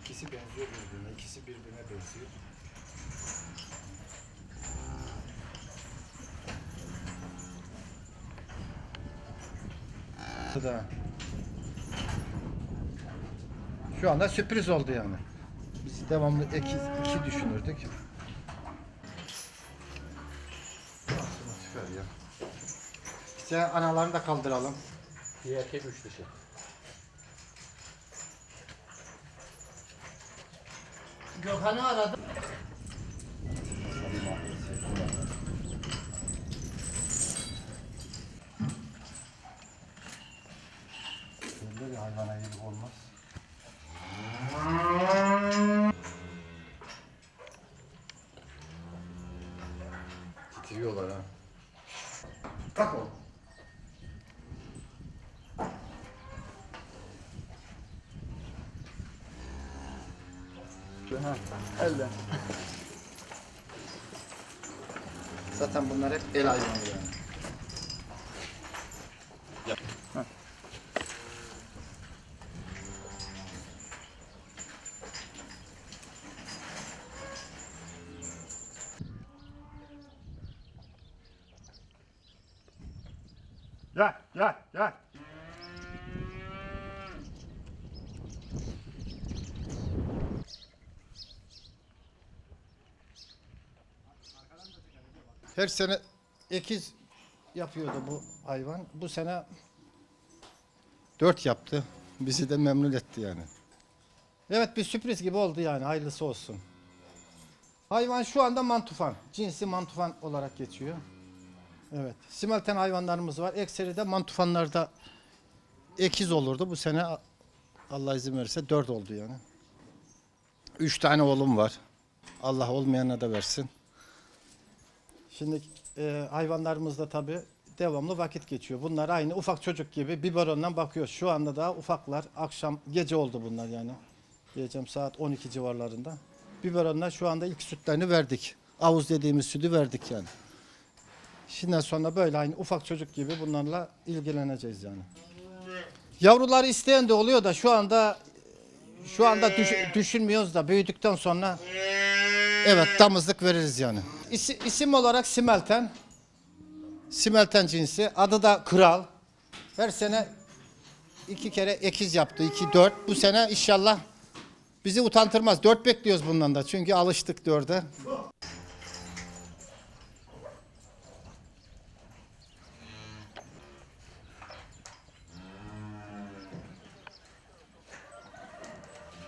İkisi benziyor birbirine. İkisi birbirine benziyor. Da. Şu anda sürpriz oldu yani. Biz devamlı iki, iki düşünürdük. Süper ya. İşte analarını da kaldıralım. Bir erkek üç dişi. Gökhan'ı aradım. Böyle bir hayvana iyi olmaz. Titriyorlar ha. Bak oğlum. Elle. Zaten bunlar hep el hayvanı yani. Gel gel gel. Her sene ekiz yapıyordu bu hayvan. Bu sene dört yaptı. Bizi de memnun etti yani. Evet bir sürpriz gibi oldu yani hayırlısı olsun. Hayvan şu anda mantufan. Cinsi mantufan olarak geçiyor. Evet. Simelten hayvanlarımız var. Ekseri de mantufanlarda ekiz olurdu. Bu sene Allah izin verirse dört oldu yani. Üç tane oğlum var. Allah olmayana da versin. Şimdi e, hayvanlarımızda tabi devamlı vakit geçiyor. Bunlar aynı ufak çocuk gibi biberondan bakıyoruz. Şu anda daha ufaklar. Akşam gece oldu bunlar yani. Diyeceğim saat 12 civarlarında. Biberonlar şu anda ilk sütlerini verdik. Avuz dediğimiz sütü verdik yani. Şimdiden sonra böyle aynı ufak çocuk gibi bunlarla ilgileneceğiz yani. Yavruları isteyen de oluyor da şu anda şu anda düş- düşünmüyoruz da büyüdükten sonra evet damızlık veririz yani. İsi- isim olarak Simelten. Simelten cinsi. Adı da Kral. Her sene iki kere ekiz yaptı. iki dört. Bu sene inşallah bizi utantırmaz. Dört bekliyoruz bundan da. Çünkü alıştık dörde.